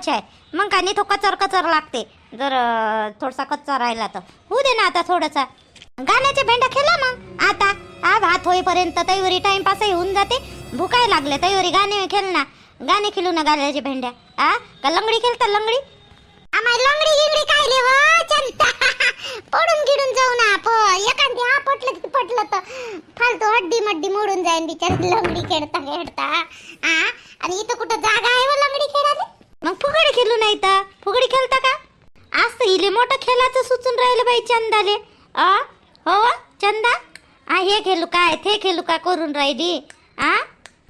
लावायच आहे. मग काही नाही तो कचर कचर लागते. जर थोडासा कच्चा राहिला तर. होऊ दे ना आता थोडासा. गाण्याच्या भेंड्या खेळा मग. आता आ भात होईपर्यंत तैवरी टाइमपासही होऊन जाते. भुकाय लागले तैवरी गाणे खेळ ना गाणे खेळू ना गाण्याच्या भेंड्या. आ? का लंगडी खेळता लंगडी? आम्हाला लंगडी गिंगडी काय ले व चंता पडून गिडून जाऊ ना प एखादी हा पटलं की पटलं तर. फालतू हड्डी मड्डी मोडून जाईन बिचारी. लंगडी खेळता खेळता आ आणि इथं कुठं जागा आहे व लंगडी खेळायला मग फुगडी खेळू नाही तर फुगडी खेळता का आज तर हिले मोठं खेळाचं सुचून राहिलं बाई चंदाले? आ? हो चंदा? आ हे खेळू काय ते खेळू का करून राहिली? आ?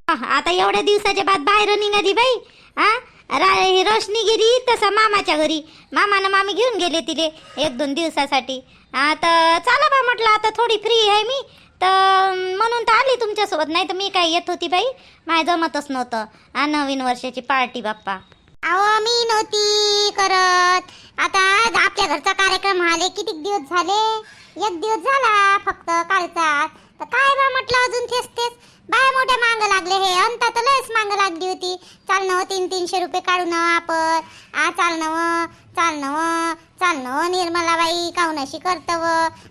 आता एवढ्या दिवसाच्या बाद बाहेर निघाली बाई. आ? रा- ही रोशनी गेली तसं मामाच्या घरी. मामानं मामी घेऊन गेले तिले एक दोन दिवसासाठी. आता चला बा म्हटलं आता थोडी फ्री आहे मी. तर म्हणून तर आली तुमच्यासोबत. नाही तर मी काय येत होती बाई? माय जमतच नव्हतं. आ नवीन वर्षाची पार्टी बाप्पा. अहो मी नव्हती करत. आता आपल्या घरचा कार्यक्रम आले किती दिवस झाले? एक दिवस झाला फक्त कालचा. तर काय बा म्हटलं अजून तेच तेच बाय मोठ्या मांग लागले हे. अंत तर लयच मांग लागली होती. चाल नव तीन तीनशे रुपये काढू ना आपण. आ चाल नव चाल नव चाल नव निर्मलाबाई काऊनाशी करतव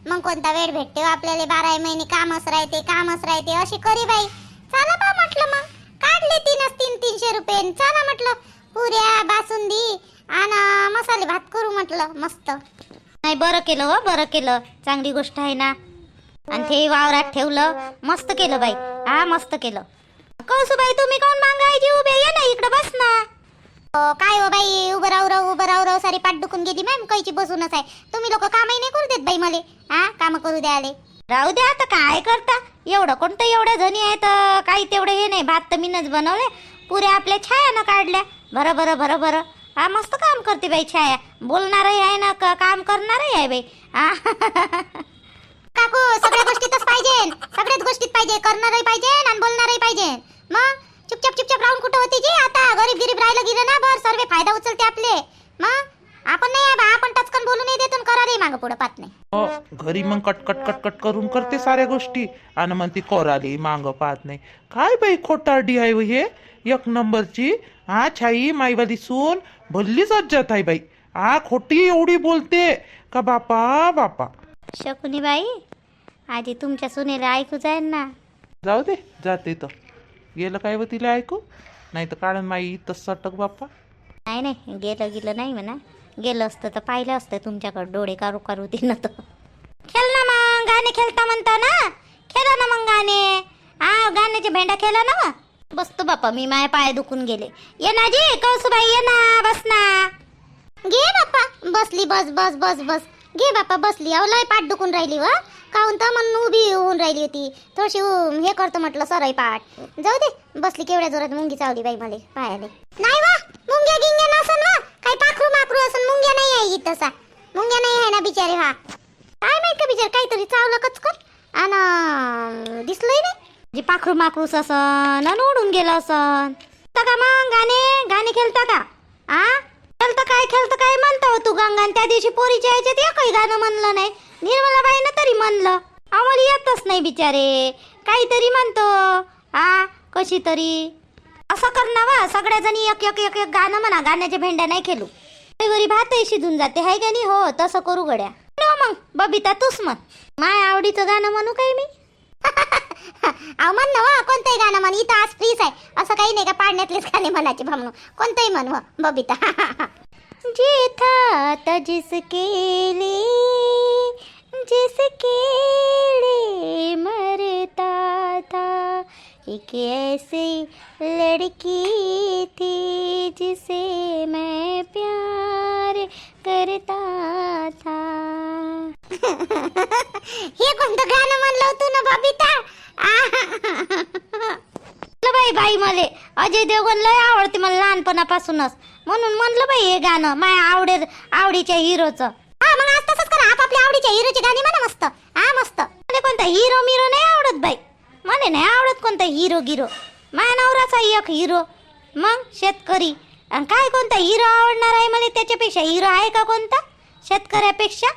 मग कोणता वेळ भेटते आपल्याला? बारा महिने कामच राहते कामच राहते. अशी करी बाई. चला बा म्हटलं मग. काढले तीनच तीन तीनशे रुपये. न चला म्हटलं. पुऱ्या बासुंदी आणि मसाले भात करू म्हटलं मस्त. नाही बरं केलं हो बरं केलं. चांगली गोष्ट आहे ना. आणि ते वावरात ठेवलं मस्त केलं बाई. हा मस्त केलं. कौसू बाई तुम्ही कोण मागायची उभे? ये ना इकडं बस ना. काय हो बाई उभं राहू राहू उभं राहू राहू सारी पाठ दुखून गेली मॅम कैची बसूनच आहे. तुम्ही लोक कामही नाही करू देत बाई मले. हा काम करू द्या आले. राहू द्या आता काय करता? एवढं कोणतं एवढ्या जणी आहे तर काही तेवढं हे नाही. भात तर मीनच बनवले. पुऱ्या आपल्या छायानं काढल्या. बरं बरं बरं बरं. हा मस्त काम करते बाई छाया. बोलणारही आहे ना क- काम करणारही आहे बाई. हा. काकू सगळ्या गोष्टीतच पाहिजे. सगळ्याच गोष्टीत पाहिजे. करणारही पाहिजे आणि बोलणारही पाहिजे. मग? चुपचाप चुपचाप राहून कुठं होती जी? आता गरीब गिरीब राहिलं गेलं ना बर सर्व फायदा उचलते आपले. मग? आपण नाही आहे बा आपण टचकन बोलू नाही देतो करारे मागं पुढं पाहत नाही. अ, घरी मग कट कट कट कट करून करते साऱ्या गोष्टी. आणि मग ती कोराली मांग पाहत नाही. काय बाई खोटारडी आहे हो हे? एक नंबरची हा छाई माईवाली सून भल्लीच अज्जात आहे बाई. हा खोटी एवढी बोलते. का बापा बापा. शकुनी बाई आधी तुमच्या सुनेला ऐकू जाईल ना. जाऊ दे जाते तर. गेलं काय व तिला ऐकू? नाही तर कारण माई इथंच सटक बाप्पा. नाही नाही गेलं गेलं नाही म्हणा. गेलं असतं तर पाहिलं असतं तुमच्याकडे डोळे कारू कारू दिलं तर. खेळ ना मग गाणे खेळता म्हणता ना. खेळा ना मग गाणे. हा गाण्याचे भेंडा खेळा ना मग. बसतो बाप्पा मी माय पाय दुखून गेले. ये ना जी कौसुबाई ये ना बस ना. घे बाप्पा बसली बस बस बस बस. घे बाप्पा बसली. अहो लय पाठ दुखून राहिली व. काहून तर म्हणून उभी होऊन राहिली होती. थोडीशी उ- हे करतो म्हटलं सरई पाठ. जाऊ दे. बसली केवढ्या जोरात मुंगी चावली बाई मला पायाले. नाही वा मुंग्या गिंग्या नसन वा. काही पाखरू माखरू असन मुंग्या नाही आहे इथं तसा मुंग्या नाही आहे ना बिचारे हा. काय माहीत का बिचार काहीतरी चावलं कचकन? आणि दिसलंय नाही. जे पाखरू माखरूस असन अन उडून गेलं असन खेळता का मग गाणे गाणे खेळता का? आ? खेळतं काय खेळतं काय म्हणतो हो तू गंगान त्या दिवशी पोरीच्या याच्यात एकही गाणं म्हणलं नाही. निर्मलाबाईनं तरी म्हणलं. आम्हाला येतच नाही बिचारे. काहीतरी म्हणतो. आ? कशी तरी. असं कर ना वा. सगळ्या जणी एक एक एक एक गाणं म्हणा. गाण्याच्या भेंड्या नाही खेळू. घरी भातही शिजून जाते. हाय का नाही? हो तसं करू गड्या. मग. बबिता तूच म्हण. माय आवडीचं गाणं म्हणू काय मी? अहो, म्हण ना कोणतंही गाणं म्हण. इथं आज फ्रीज आहे. असं काही नाही का पाडण्यातलेच गाणे म्हणायचे म्हणून कोणतंही म्हण बबिता. जे था था जिसके लिए जिसके लिए मरता था, एक ऐसी लड़की थी जिसे मैं प्यार करता था। हे कोणतं गाणं म्हणलं होतं ना बबिता? बाई बाई मले अजय देवगण लय आवडते मला लहानपणापासूनच. म्हणून म्हणलं बाई हे गाणं माझ्या आवडे आवडीच्या हिरोचं. हा मग आज तसंच करा आपापल्या आवडीच्या हिरोची गाणी म्हणा मस्त. हा मस्त. मला कोणता हिरो मिरो नाही आवडत बाई. मला नाही आवडत कोणता हिरो गिरो. माझ्या नवराचा एक हिरो. मग शेतकरी. आणि काय कोणता हिरो आवडणार आहे मला? त्याच्यापेक्षा हिरो आहे का कोणता? शेतकऱ्यापेक्षा.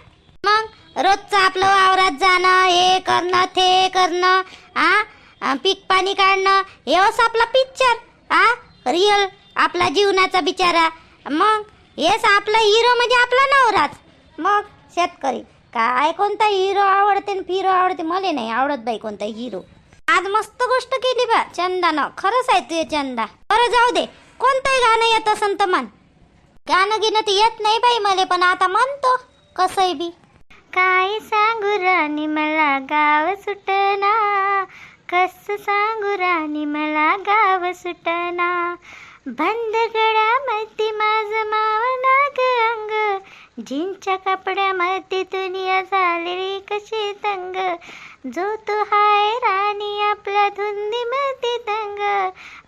मग रोजचं आपलं वावरात जाणं हे करणं ते करणं आ? पीक पाणी काढणं हे असं आपला पिक्चर आ? रिअल आपला जीवनाचा बिचारा. मग हेच आपला हिरो म्हणजे आपला नवराच. मग शेतकरी. काय कोणता हिरो आवडते न फिरो आवडते? मला नाही आवडत बाई कोणता हिरो आज मस्त गोष्ट केली बा चंदानं. खरंच आहे तुझे चंदा. बरं जाऊ दे. कोणतंही गाणं येत असन तर मन गाणं गिणं तर येत नाही बाई मला पण आता म्हणतो कसंही बी. काय सांगू राणी मला गाव सुटना. कस सांगू राणी मला गाव सुटना. बंद गळामध्ये माझ मावना ग अंग जीनच्या कपड्यामध्ये दुनिया झालेली कशी तंग जो तो हाय राणी आपल्या धुंदीमध्ये तंग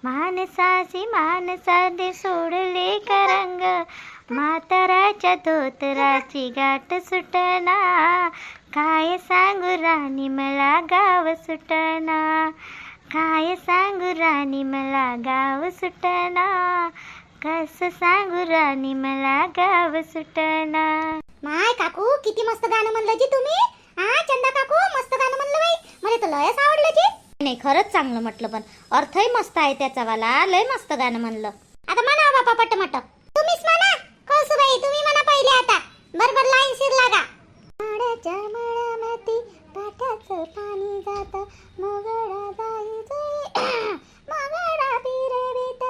माणसाची माणसाने सोडले का रंग? म्हाताराच्या धोतराची गाठ सुटना. काय सांगू राणी मला गाव सुटना. काय सांगू राणी मला गाव सुटना. कस सांगू राणी मला गाव सुटना. माय काकू किती मस्त गाणं म्हणलं जी तुम्ही. हा चंदा काकू मस्त गाणं म्हणलं बाई. मला तर लयच आवडलं जी. नाही खरंच चांगलं म्हटलं पण. अर्थही मस्त आहे त्याचा वाला. लय मस्त गाणं म्हणलं. आता म्हणा बापा पट मट तुम्हीच म्हणा. कौसुबाई तुम्ही म्हणा पहिले आता. बरोबर लाईन शिर लागा. माडाच्या मळ्यामध्ये पाटाचं पाणी जात. मोगडा जाई जुई मोगडा बिरबित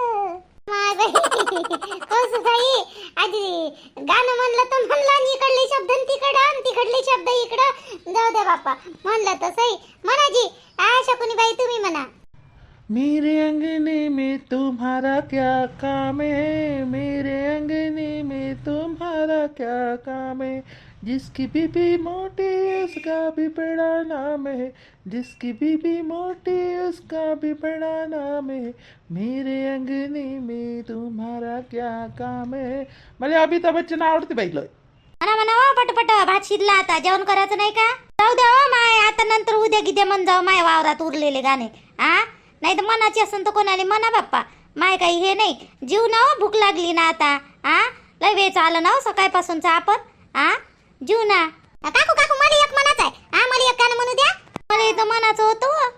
कौसुबाई आधी गाणं म्हणलं तर म्हणलं आणि इकडले शब्द आणि तिकडं आणि तिकडले शब्द इकडं. जाऊ दे बापा म्हणलं तर सही. म्हणा जी आ शकुनीबाई तुम्ही म्हणा. मेरे अंगने में तुम्हारा क्या काम है? मेरे अंगने में तुम्हारा क्या काम है? जिसकी बीबी मोटी उसका भी बड़ा नाम है। जिसकी बीबी मोटी उसका भी बड़ा नाम है। मेरे अंगने में तुम्हारा क्या काम है? मला अमिताभ बच्चन आवडते बाई लय। म्हणा म्हणा पटपट भात शिरला आता जेवण करायचं नाही का? जाऊ द्या हो माय आता नंतर उद्या गिद्या म्हण जाऊ माय वावरात उरलेले गाणे. आ? नाही तर मनाची असेल तर कोणाला म्हणा बाप्पा. माय काही हे नाही. जीव ना हो, भूक लागली ना आता. आ? लय वेळ आलं ना हो सकाळपासूनचा आपण. आ? जीव ना. काकू काकू मला एक मनाच आहे. आ मला एक कान म्हणू द्या. मला इथं मनाचं होतं हो.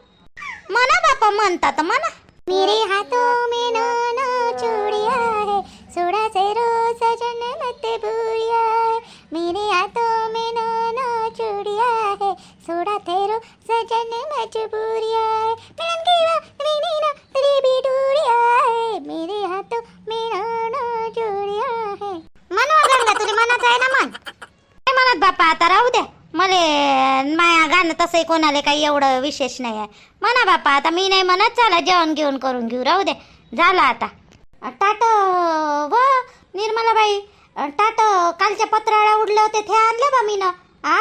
म्हणा बाप्पा म्हणता तर म्हणा. मेरे हाथों में नाना चूड़िया है. सोड़ा से रोज सजन मत भूलिया है. मेरे हाथों में नाना चूड़िया है. सोड़ा तेरो सजन मजबूरिया है मिलन की वो रीनी भी डूरिया है मेरे हाथों में नाना चूड़िया है मन गंगा तुझे मनाचं आहे ना मन काय म्हणत बाप्पा आता राहू द्या मले माया गाणं तसंही कोणाला काही एवढं विशेष नाही आहे म्हणा बापा आता मी नाही म्हणत चला जेवण घेऊन करून घेऊ राहू दे झालं आता टाट व निर्मलाबाई टाट कालच्या पत्राळ्या उडल्या होते ते आणले बा मी ना आ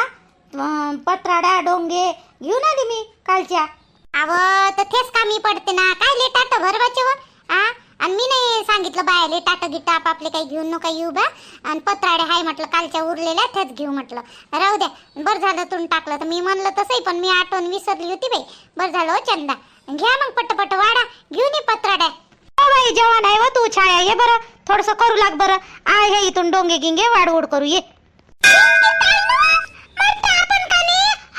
पत्राड्या डोंगे घेऊन आली मी कालच्या. अव तर तेच कामी पडते ना? काय ले टाट भरवाचे व आ? आणि मी नाही सांगितलं बायले टाट गिटा आपापले काही घेऊन नका येऊ बा. आणि पत्राडे हाय म्हटलं कालच्या उरलेल्या त्याच घेऊ म्हटलं. राहू द्या. बरं झालं तुम्ही टाकलं तर मी म्हणलं तसंही पण मी आठवण विसरली होती बाई. बरं झालं हो चंदा. घ्या मग पटपट वाडा. घेऊन ये पत्राड्या हो बाई जेवण आहे व तू छाया. ये बरं. थोडस करू लाग बरं. आ हे इथून डोंगे गिंगे वाडवड करू ये.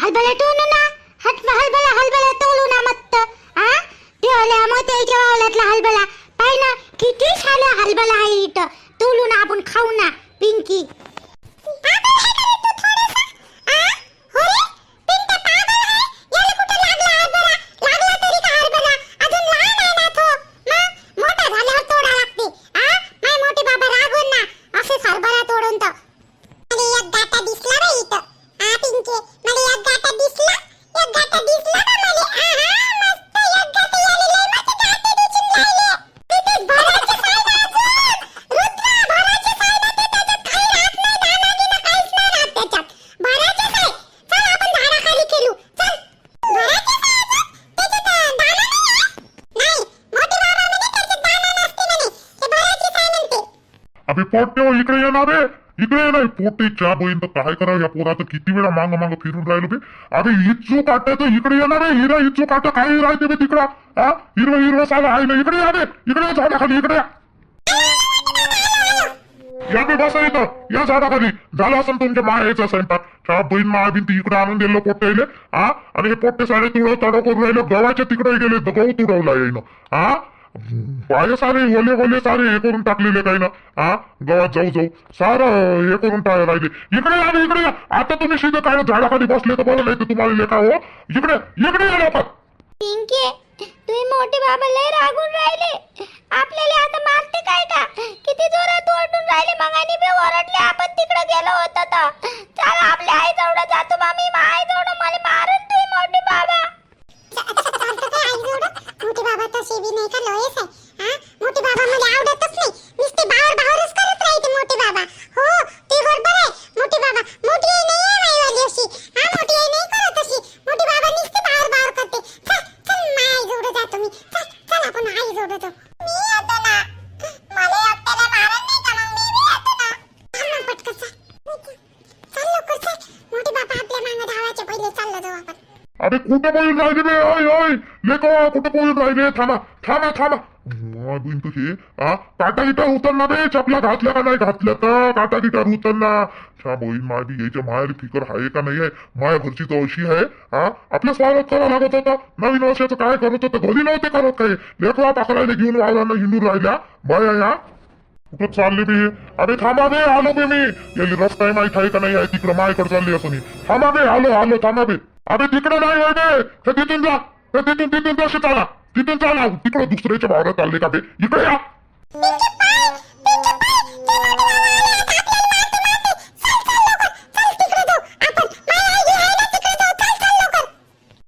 हलबला टोनू ना. हट हलबला हलबला तोलू ना मत्त. आ? ठेवल्या मोत्याच्या वावलातला हलबला. पाय ना किती छान हलबला आहे इथं. तोलू ना आपण खाऊ ना पिंकी हरभरा तोडून तर मला एक गाटा दिसला बाई इथं आ पिंके मला एक गाटा दिसला एक गाटा दिसला ना मला आहा मस्त एक गाटा याले लय मस्त गाटे दिसून राहिले तिथे भराचे सायला अजून रुद्रा भराचे सायला ते त्याच्यात काही राहत नाही दाना गिना काहीच नाही राहत त्याच्यात भराचे साय चल आपण झाडाखाली खेळू चल भराचे साय अजून त्याच्यात दाना नाही आहे? नाही मोठी बाबा म्हणे त्याच्यात दाना नसते म्हणे ते भराचे साय म्हणते अबे पोट्टे हो इकडे येणार रे इकडे ये चा बहीण तर काय करावं या पोराचं किती वेळा मांग मांग फिरून राहिलो बे अबे इच्चू तर इकडे येणार आहे हिरा इच्चू काटा काय राहते बे तिकडं हा हिरवं हिरवं साला आहे ना इकडे या रे इकडे झाडाखाली इकडे या या बे बसा इथं या झाडाखाली झालं असेल तुमच्या मायाचा स्वयंपाक त्या बहीण माया भिंती इकडे आणून दिलं पोट्टे हा आणि हे पोट्टे साडे तुळं तडं करून राहिलं गव्हाच्या तिकडे गेले गहू तुडवला येईन हा पाय सारे ओले ओले सारे हे करून टाकलेले काही ना. हा गावात जाऊ जाऊ. सारं हे करून टाळ राहिले इकडे या इकडे या. आता तुम्ही सीधे काय झाडाखाली बसले तर बरं नाही तर तुम्हाला लेखा हो? इकडे इकडे या लवकर. पिंकी तुम्ही मोठे बाबा लय रागून राहिले. आपल्याला आता मारते काय का? किती जोरात ओरडून राहिले मग आणि बी ओरडले आपण तिकडे गेलो होतो तर. चला आपल्या आई जवळ जातो मामी मी आई जवळ मला मारून तुम्ही मोठे बाबा. मोठे बाबा तसे बी नाही का लोयस आहे हा मोठे बाबा मला कुठं पळून राहिले बे ओय ओय लेको कुठं पळून राहिले थांबा थांबा थांबा. माय तुझी हा काटा गिटार उतरना बे चपला घातल्या का नाही घातल्या तर? काटा गिटार उतरना छा बोईन माय बी याच्या माहेर फिकर आहे का नाही आहे? माया घरची तर अशी आहे हा आपलं स्वागत करा लागत होता. नवीन वर्षाचं काय करत होतं घरी नव्हते करत काय लेकरा पाकरायला घेऊन वाळांना हिंदू राहिल्या. बाया या. कुठं चालले बे? अरे थांबा बे आलो बे मी. याली रस्ता माहीत आहे का नाही आहे? तिकडं माझ्याकडे चालली असं मी. थांबा बे आलो आलो थांबा बे. अरे तिकडे नाही होय बे ते तिथून जा. हे तिथून तिथून जसे चाला तिथून चाला तिकडे दुसऱ्याच्या भागात चालले का बे? इकडे या.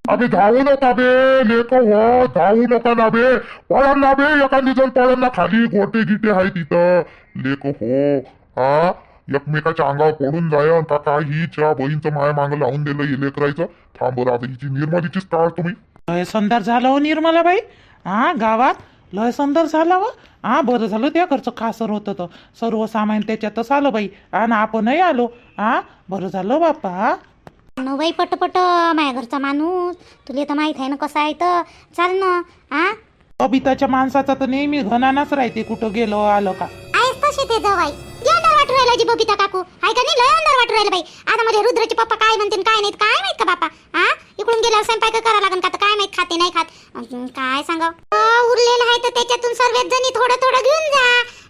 अबे धावू नका बे. लेख हो धावू नका ना बे. पळण ना बे. एखादी जण पळण ना खाली गोटे गिटे आहे तिथं लेख हो हा? एकमेकाच्या अंगावर पडून जाय का हिच्या बहीणचं माया मागं लावून दिलं हे लेकरायचं. थांब बरं आता हिची निर्मलीचीच काळ तुम्ही. लय संदार झाला हो निर्मलाबाई. हा गावात लय संदार झाला व हा बरं झालं त्या घरचं खासर होतं तर. सर्व सामान त्याच्यातच आलं बाई. आणि आपणही आलो. हा बरं झालं बाप्पा. हा नो बाई पटपट माझ्या घरचा माणूस. तुला तर माहीत आहे ना कसा आहे तर. चाल ना. हा बबिताच्या माणसाचा तर नेहमी घनानाच राहते कुठं गेलो आलं का. आहेस तसे ते जवाई वाटू राहिला जी बबिता काकू? हाय का नाही? लय अंधार वाटू राहिला बाई. आता माझ्या रुद्रचे पप्पा काय म्हणतील काय नाहीत? काय माहीत का बापा? हा इकडून गेल्यावर स्वयंपाक करा लागन का? तर काय माहीत खाते नाही खात. अजून काय सांगाव? उरलेलं आहे तर त्याच्यातून सर्वच जणी थोडं थोडं घेऊन जा.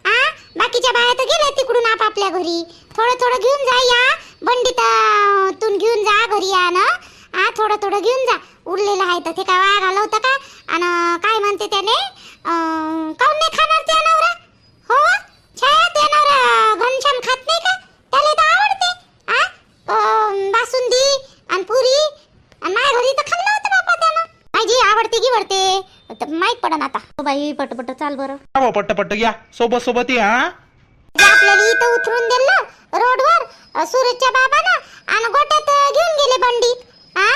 हा बाकीच्या बाया तर गेल्या तिकडून आपापल्या घरी. थोडं थोडं घेऊन जा या. बंडीत अं, तून घेऊन जा घरी या ना हा थोडं थोडं घेऊन जा. उरलेलं आहे तर ते काय वाया घालवतं का? आणि काय म्हणते त्याने अं, काहून नाही खाणार त्या नवरा हो? छाया ते नवरा घनश्याम खात नाही का? त्याला तर आवडते आ? अं, बासुंदी आणि पुरी. आणि माझ्या घरी तर खाल्लं होतं बापा त्यानं माझी आवडते की वडते माहीत पडन आता. हो बाई पटपट चाल बरं. हो पट्ट पट्ट या. सोबत सोबत या हा. जे आपल्याला इथं उतरून दिलं रोडवर अ, सूरजच्या बाबानं आणि गोट्यात अ, घेऊन गेले बंडीत हा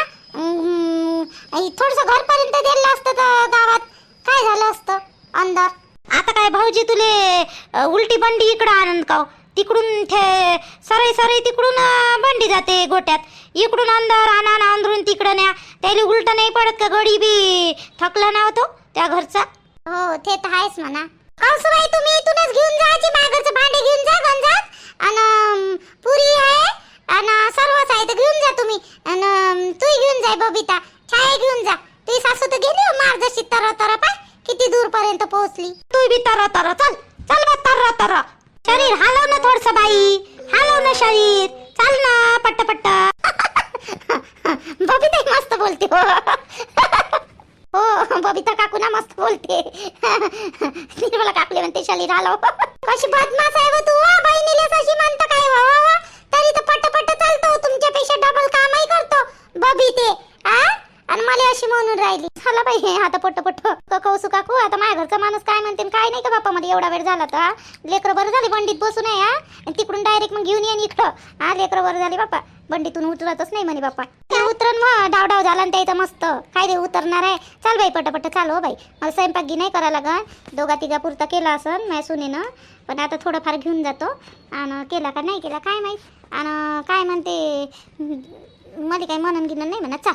थोडस घरपर्यंत दिलं असतं तर गावात. काय झालं असतं? अंदर आता काय भाऊजी तुले उलटी बंडी इकडं आनंद काव तिकडून ते सरई सरई तिकडून बंडी जाते गोट्यात. इकडून अंदर आणा ना अंदरून तिकडं न्या. त्याला उलट नाही पडत का गडी बी? थकला ना होतो त्या घरचा. हो ते तर आहेच म्हणा. कावसूबाई तुम्ही इथूनच घेऊन जायचे मागचं भांडे घेऊन जा गंजात. आणि पुरी आहे आणि सर्वच आहे तर घेऊन जा तुम्ही. आणि तू घेऊन जाय बबिता. छाया घेऊन जा. तुझी सासू तर गेली हो मार जशी तर तर पाय किती दूर पर्यंत पोहोचली? तू बी तर तर चल चल बा तर तर. शरीर हलव ना थोडस बाई हलव ना शरीर. चल ना पट्ट पट्ट बबिता मस्त बोलते हो. हो बबिता काकू ना मस्त बोलते. निर्मला काकले म्हणते शरीर हलव. कशी बदमाश आहे व तू वा बहिणीला कशी म्हणतो काय वा वा तरी तर पट्ट पट्ट चालतो तुमच्यापेक्षा डबल कामही करतो. बबिते आ? आणि मला अशी म्हणून राहिली. झाला बाई हे आता पट्ट पट्ट काकू आता माझ्या घरचा माणूस काय म्हणते काय नाही का बापा मध्ये एवढा वेळ झाला तर लेकरं बरं झाली बंडीत बसून आहे हा? आणि तिकडून डायरेक्ट मग घेऊन येईन इकडं. हा लेकरं बरं झाली बापा. बंडीतून उतरतच नाही म्हणे बापा. उतरण मग डावडाव झाला आणि इथं मस्त. काय रे उतरणार आहे? चाल बाई पटापट चाल हो बाई. मला स्वयंपाक घे नाही करा लागन दोघा तिघा पुरता केला असन माझ्या सुनेनं. पण आता थोडंफार घेऊन जातो. आणि केला का नाही केला काय माहीत. आणि काय म्हणते मला काही म्हणून गिणं नाही म्हणा चाल.